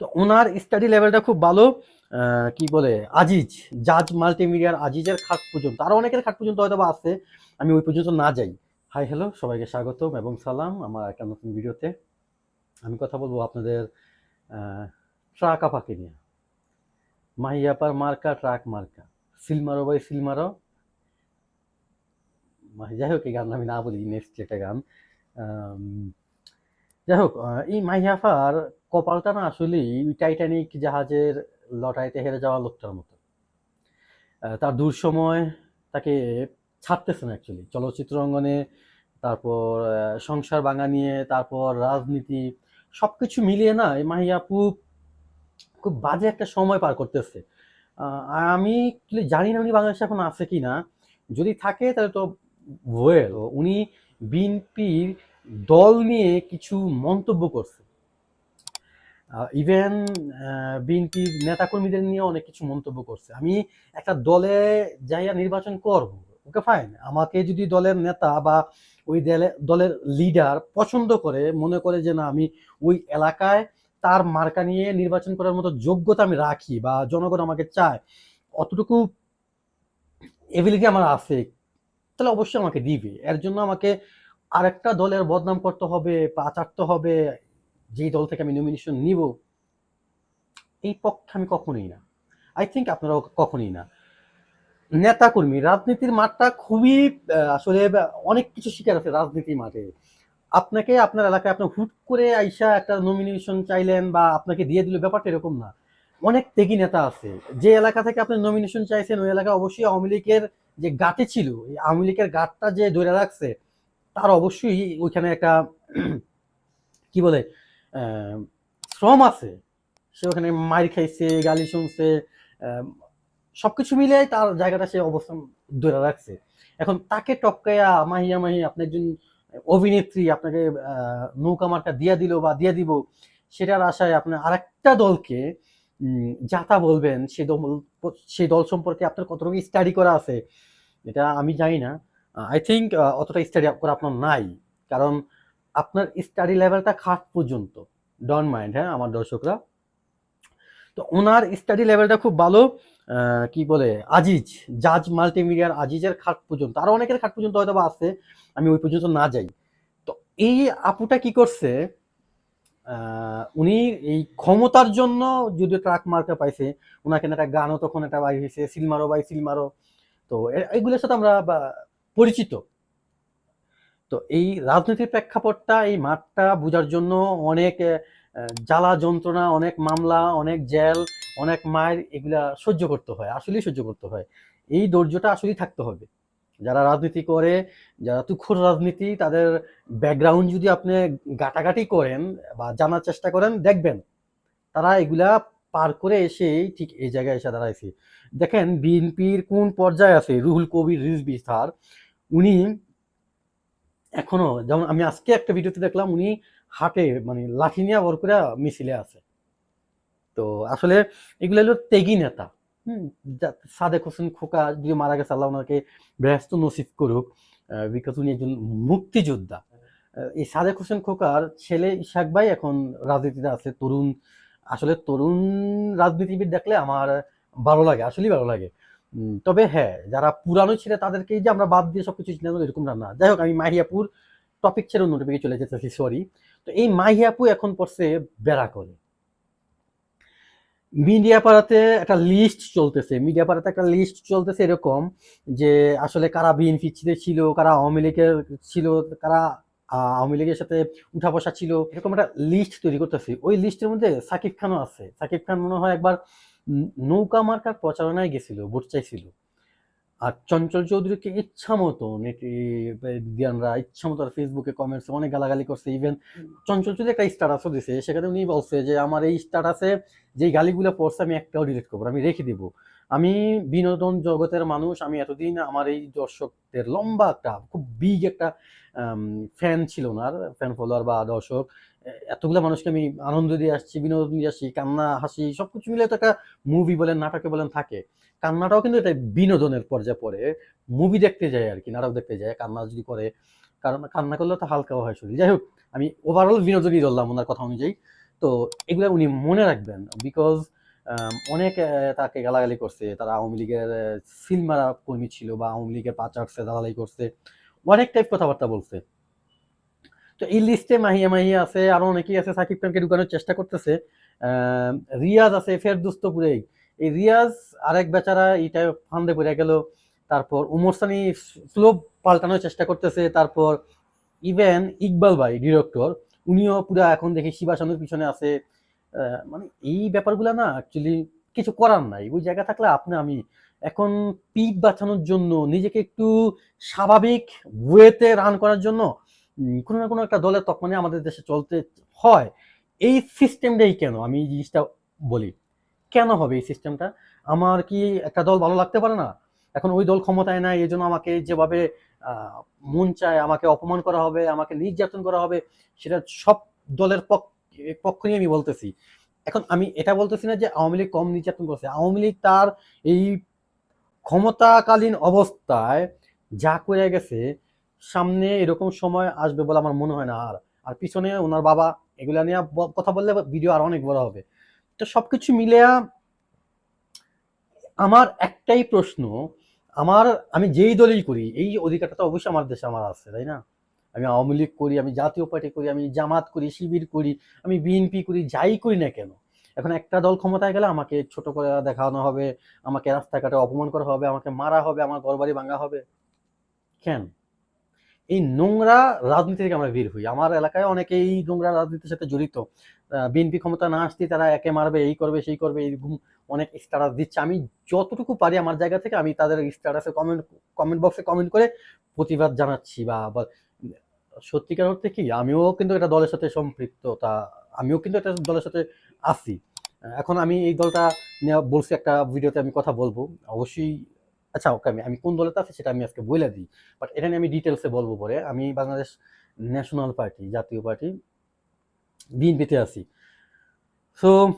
তো ওনার স্টাডি লেভেলটা খুব ভালো কি বলে, আজিজ, জাজ মাল্টিমিডিয়ার আজিজের খাট পর্যন্ত। আরও অনেকের খাট পর্যন্ত হয়তো আছে, আমি ওই পর্যন্ত না যাই। হাই হ্যালো সবাইকে স্বাগতম এবং সালাম আমার একটা নতুন ভিডিওতে। আমি কথা বলব আপনাদের ট্রাক আপাকে নিয়ে। মাহিয়াপার মার্কা, ট্রাক মার্কা। সিলমারো বাই সিলমারো। যাই হোক, এই গান আমি না বলি, নেক্সট একটা গান। যাই হোক এই মাহিয়াফার কপালটা না আসলে টাইটানিক জাহাজের লটাইতে হেরে যাওয়া লোকটার মতো। তার দূর সময় তাকে ছাড়তেছে না অ্যাকচুয়ালি চলচ্চিত্র অঙ্গনে, তারপর সংসার ভাঙা নিয়ে, তারপর রাজনীতি সব কিছু মিলিয়ে না এই মাহিয়াপু খুব বাজে একটা সময় পার করতেছে। আমি জানি না উনি বাংলাদেশে এখন আছে কি না যদি থাকে তাহলে তো ওয়েল উনি বিএনপির দল নিয়ে কিছু মন্তব্য করছে। ইভেন বিএনপির নেতাকর্মীদের নিয়ে অনেক কিছু মন্তব্য করছে। আমি একটা দলে যাইয়া নির্বাচন করব, ওকে ফাইন আমাকে যদি দলের নেতা বা ওই দলে, দলের লিডার পছন্দ করে, মনে করে যে না, আমি ওই এলাকায় তার মার্কা নিয়ে নির্বাচন করার মতো যোগ্যতা আমি রাখি বা জনগণ আমাকে চায়, অতটুকু এবিলিটি আমার আছে, তাহলে অবশ্যই আমাকে দিবে। এর জন্য আমাকে আরেকটা দলের বদনাম করতে হবে, পা চাটতে হবে, যেই দল থেকে আমি নমিনেশন নিব, এই পক্ষে আমি কখনোই না। আই থিঙ্ক আপনারাও কখনোই না। নেতাকর্মী, রাজনীতির মাঠটা খুবই আসলে অনেক কিছু শিকার আছে রাজনীতির মাঠে। আপনাকে আপনার এলাকায় আপনার হুট করে আইসা একটা নমিনেশন চাইলেন বা আপনাকে দিয়ে দিল, ব্যাপারটা এরকম না। অনেক ত্যাগী নেতা আছে। যে এলাকা থেকে আপনি নমিনেশন চাইছেন, ওই এলাকা অবশ্যই আওয়ামী লীগের যে গাটে ছিল আওয়ামী লীগের গাটটা যে ধরে রাখছে তার অবশ্যই ওইখানে একটা, কি বলে শ্রম আছে। সে ওখানে মার খাইছে, গালি শুনছে সবকিছু মিলে তার জায়গাটা সে অবস্থান ধরে রাখছে। এখন তাকে টপকাইয়া মাহিয়া মাহি আপনি একজন অভিনেত্রী আপনাকে নৌকা মার্কা দিয়া দিল বা দিয়া দিব, সেটার আশায় আপনি আরেকটা দলকে যাতা বলবেন, সে দল সেই দল সম্পর্কে আপনার কতটুকু স্টাডি করা আছে, এটা আমি জানি না। আই থিঙ্ক অতটা স্টাডি করা আপনার নাই। কারণ আপনার স্টাডি লেভেলটা খাট পর্যন্ত। ডন মাইন্ড হ্যাঁ আমার দর্শকরা। তো ওনার স্টাডি লেভেলটা খুব ভালো কি বলে, আজিজ, জাজ মাল্টিমিডিয়ার আজিজের খাট পর্যন্ত। আরও অনেকের খাট পর্যন্ত হয়তো বা আছে, আমি ওই পর্যন্ত না যাই। তো এই আপুটা কি করছে উনি এই ক্ষমতার জন্য যদিও ট্রাক মার্কা পাইছে ওনাকে একটা গানও তখন একটা বাই হয়েছে সিলমারো বাই সিলমারো। তো এ- এগুলোর সাথে আমরা পরিচিত। তো এই রাজনীতির প্রেক্ষাপটটা, এই মাঠটা বোঝার জন্য অনেক জ্বালা যন্ত্রণা, অনেক মামলা, অনেক জেল, অনেক মায়ের এগুলা সহ্য করতে হয়, আসলেই সহ্য করতে হয়। এই ধৈর্যটা আসলেই থাকতে হবে। যারা রাজনীতি করে, যারা তুখোর রাজনীতি, তাদের ব্যাকগ্রাউন্ড যদি আপনি গাটাগাটি করেন বা জানার চেষ্টা করেন, দেখবেন তারা এগুলা পার করে এসেই ঠিক এই জায়গায় এসে দাঁড়াইছে। দেখেন বিএনপির কোন পর্যায়ে আছে? রুহুল কবির রিজবি স্যার। উনি এখনও, যেমন আমি আজকে একটা ভিডিওতে দেখলাম উনি হাটে মানে লাঠি নিয়ে ওর করে মিছিলে আছে। তো আসলে এগুলো হলো তেগি নেতা। হুম সাদেক হোসেন খোকা যদি মারা গেছে, আল্লাহ ওনাকে ব্যস্ত নসিব করুক বিকজ উনি একজন মুক্তিযোদ্ধা। এই সাদেক হোসেন খোকার ছেলে ইশাক ভাই এখন রাজনীতিতে আছে, তরুণ। আসলে তরুণ রাজনীতিবিদ দেখলে আমার ভালো লাগে, আসলেই ভালো লাগে। তবে হ্যাঁ যারা পুরানো ছিল তাদেরকেই যে আমরা বাদ দিয়ে সবকিছু চিন্তা করব এরকমটা না যাই হোক, আমি মাহিয়াপুর টপিক ছেড়ে অন্য টপিকে চলে যেতেছি সরি তো এই মাহিয়াপু এখন পড়ছে বেড়া করে মিডিয়া পাড়াতে একটা লিস্ট চলতেছে মিডিয়া পাড়াতে একটা লিস্ট চলতেছে এরকম যে আসলে কারা বিএনপি ছিল, কারা আওয়ামী লীগের ছিল, কারা আওয়ামী লীগের সাথে উঠা বসা ছিল, এরকম একটা লিস্ট তৈরি করতেছে। ওই লিস্টের মধ্যে সাকিব খানও আছে। সাকিব খান মনে হয় একবার নৌকা মার্কার প্রচারণায় গেছিল ভোট চাইছিল আর চঞ্চল চৌধুরীকে ইচ্ছা মতো দিয়ানরা ইচ্ছা মতো ফেসবুকে কমেন্টস অনেক গালাগালি করছে। ইভেন চঞ্চল চৌধুরী একটা স্ট্যাটাসও দিছে, সেখানে উনি বলছে যে, আমার এই স্ট্যাটাসে যে গালিগুলো পড়ছে, আমি একটাও ডিলিট করব আমি রেখে দিব। আমি বিনোদন জগতের মানুষ, আমি এতদিন আমার এই দর্শকদের লম্বা একটা, খুব বিগ একটা ফ্যান ছিল ওনার ফ্যান ফলোয়ার বা দর্শক। এতগুলো মানুষকে আমি আনন্দ দিয়ে আসছি, বিনোদন দিয়ে আসছি, কান্না, হাসি, সবকিছু মিলে তো একটা মুভি বলেন, নাটকে বলেন থাকে। কান্নাটাও কিন্তু এটা বিনোদনের পর্যায়ে পড়ে। মুভি দেখতে যায় আর কি নাটক দেখতে যায়, কান্না যদি করে, কারণ কান্না করলে তো হালকাও হয় শরীর। যাই হোক, আমি ওভারঅল বিনোদনই ধরলাম ওনার কথা অনুযায়ী। তো এগুলো উনি মনে রাখবেন বিকজ অনেক তাকে গালাগালি করছে। তারা আওয়ামী লীগের সিলমারা কর্মী ছিল বা আওয়ামী লীগের পাচারছে দালালি করছে। অনেক টাইপ কথাবার্তা বলছে। তো এই লিস্টে মাহিয়া মাহিয়া আছে, আরও অনেকেই আছে, সাকিব খানকে ঢুকানোর চেষ্টা করতেছে। রিয়াজ আছে ফেরদুস্তপুরে এই রিয়াজ আরেক বেচারা, এইটা ফান্দে পড়ে গেল। তারপর উমর সানি স্লো পাল্টানোর চেষ্টা করতেছে। তারপর ইভেন ইকবাল ভাই ডিরেক্টর উনিও পুরো এখন দেখি শিবাসানুর পিছনে আছে। মানে এই ব্যাপারগুলো না অ্যাকচুয়ালি কিছু করার নাই। ওই জায়গা থাকলে আপনি আমি এখন পিক বাঁচানোর জন্য, নিজেকে একটু স্বাভাবিক ওয়েতে রান করার জন্য কোনো না কোনো একটা দলের তকমানে আমাদের দেশে চলতে হয়। এই সিস্টেমটাই কেন? আমি এই জিনিসটা বলি। কেন হবে এই সিস্টেমটা আমার কি একটা দল ভালো লাগতে পারে না? এখন ওই দল ক্ষমতায় নাই এই জন্য আমাকে যেভাবে মন চায়, আমাকে অপমান করা হবে, আমাকে নির্যাতন করা হবে, সেটা সব দলের পক্ষ পক্ষ নিয়ে আমি বলতেছি। এখন আমি এটা বলতেছি না যে আওয়ামী লীগ কম নির্যাতন করছে। আওয়ামী লীগ তার এই ক্ষমতাকালীন অবস্থায় যা করে গেছে সামনে এরকম সময় আসবে বলে আমার মনে হয় না। আর আর পিছনে ওনার বাবা এগুলা নিয়ে কথা বললে ভিডিও আর অনেক বড় হবে। তো সবকিছু মিলে আমার একটাই প্রশ্ন, আমার, আমি যেই দলই করি, এই অধিকারটা তো অবশ্যই আমার দেশে আমার আছে, তাই না? আমি আওয়ামী লীগ করি, আমি জাতীয় পার্টি করি, আমি জামাত করি, শিবির করি, আমি বিএনপি করি, যাই করি না কেন, এখন একটা দল ক্ষমতায় গেলে আমাকে ছোট করে দেখানো হবে, আমাকে রাস্তাঘাটে অপমান করা হবে, আমাকে মারা হবে, আমার ঘরবাড়ি ভাঙা হবে। কেন? এই নোংরা রাজনীতি থেকে আমরা বের হই। আমার এলাকায় অনেকে এই নোংরা রাজনীতির সাথে জড়িত। বিএনপি ক্ষমতা না আসতে তারা একে মারবে, এই করবে, সেই করবে, এরকম অনেক স্ট্যাটাস দিচ্ছে। আমি যতটুকু পারি আমার জায়গা থেকে আমি তাদের স্ট্যাটাসে কমেন্ট কমেন্ট বক্সে কমেন্ট করে প্রতিবাদ জানাচ্ছি বা সত্যিকার অর্থে কি? আমিও কিন্তু এটা দলের সাথে সম্পৃক্ত তা আমিও কিন্তু একটা দলের সাথে আছি। এখন আমি এই দলটা বলছি, একটা ভিডিওতে আমি কথা বলব। অবশ্যই আচ্ছা ওকে, আমি আমি কোন দলেতে আছি সেটা আমি আজকে বলে দিই বাট এটা আমি ডিটেলসে বলব পরে। আমি Bangladesh national party Jatiya party বিএনপিতে আছি। সো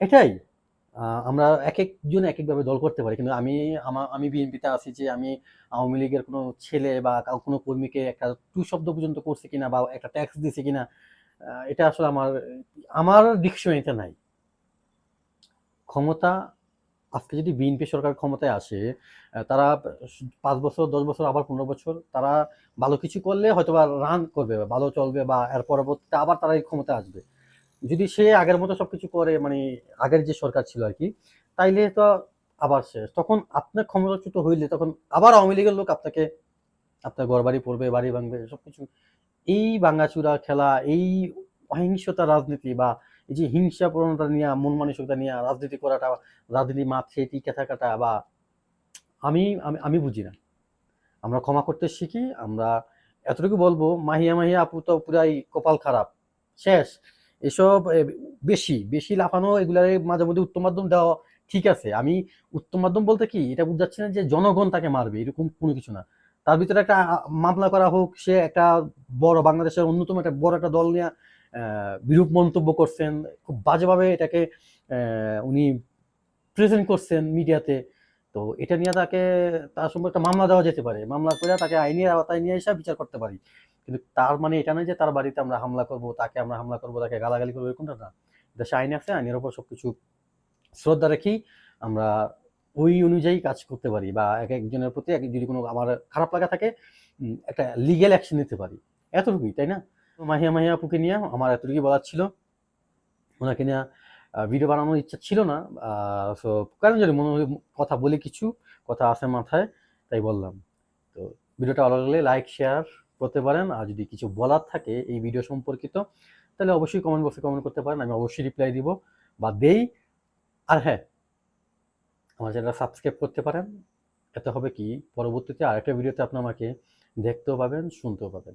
এটাই আমরা এক একজন এক একভাবে দল করতে পারি, কিন্তু আমি, আমা- বিএনপিতে আছি যে আমি আওয়ামী লীগের কোনো ছেলে বা কোনো কর্মীকে একটা টু শব্দ পর্যন্ত করছে কিনা বা একটা ট্যাক্স দিছে কিনা এটা আসলে আমার আমার ডিকশনারিতে নাই। ক্ষমতা আজকে যদি বিএনপি সরকার ক্ষমতায় আসে তারা পাঁচ বছর, দশ বছর, আবার পনেরো বছর তারা ভালো কিছু করলে হয়তো বা রান করবে ভালো চলবে বা এর পরবর্তীতে আবার তারা এই ক্ষমতায় আসবে। যদি সে আগের মতো সব কিছু করে মানে আগের যে সরকার ছিল আর কি, তাইলে তো আবার শেষ তখন আপনার ক্ষমতাচ্যুত হইলে তখন আবার আওয়ামী লীগের লোক আপনাকে, আপনার ঘর বাড়ি পড়বে, বাড়ি ভাঙবে, সবকিছু। এই ভাঙাচুরা খেলা, এই অহিংসতা রাজনীতি বা এই যে হিংসা প্রবণতা নিয়ে, মন মানসিকতা নিয়ে, রাজনীতি করাটা, রাজনীতি মাঠে টিকে থাকাটা বা আমি আমি বুঝি না। আমরা ক্ষমা করতে শিখি, আমরা এতটুকু বলব, মাহিয়া মাহিয়া আপু তো পুরাই কপাল খারাপ। শেষ। এসব বেশি বেশি লাফানো, এগুলার মাঝে মধ্যে উত্তম মাধ্যম দেওয়া ঠিক আছে। আমি উত্তম মাধ্যম বলতে কি, এটা বুঝাচ্ছি না যে জনগণ তাকে মারবে, এরকম কোনো কিছু না। তার ভিতরে একটা মামলা করা হোক, সে একটা বড় বাংলাদেশের অন্যতম একটা বড় একটা দল নিয়ে বিরূপ মন্তব্য করছেন, খুব বাজেভাবে এটাকে উনি প্রেজেন্ট করছেন মিডিয়াতে তো এটা নিয়ে তাকে, তার সম্পর্কে একটা মামলা দেওয়া যেতে পারে। মামলা করে তাকে আইনের আওতায় নিয়ে এসে বিচার করতে পারি। কিন্তু তার মানে এটা নয় যে তার বাড়িতে আমরা হামলা করব, তাকে আমরা হামলা করব, তাকে গালাগালি করব, এরকমটা না। দেশে আইন আছে, আইনের ওপর সবকিছু শ্রদ্ধা রেখেই আমরা ওই অনুযায়ী কাজ করতে পারি বা এক একজনের প্রতি যদি কোনো আমার খারাপ লাগা থাকে একটা লিগেল অ্যাকশন নিতে পারি। এতটুকুই, তাই না? মাহিয়া মাহিয়া আপুকে নিয়ে আমার এতটুকুই বলার ছিল ওনাকে নিয়ে ভিডিও বানানোর ইচ্ছা ছিল না সো কারণ যদি মনে কথা বলে কিছু কথা আছে মাথায় তাই বললাম তো ভিডিওটা ভালো লাগলে লাইক শেয়ার করতে পারেন আর যদি কিছু বলার থাকে এই ভিডিও সম্পর্কিত তাহলে অবশ্যই কমেন্ট বক্সে কমেন্ট করতে পারেন আমি অবশ্যই রিপ্লাই দিব বা দেই আর হ্যাঁ আমার চ্যানেলটা সাবস্ক্রাইব করতে পারেন এতে হবে কি পরবর্তীতে আরেকটা ভিডিওতে আপনি আমাকে দেখতেও পাবেন শুনতেও পাবেন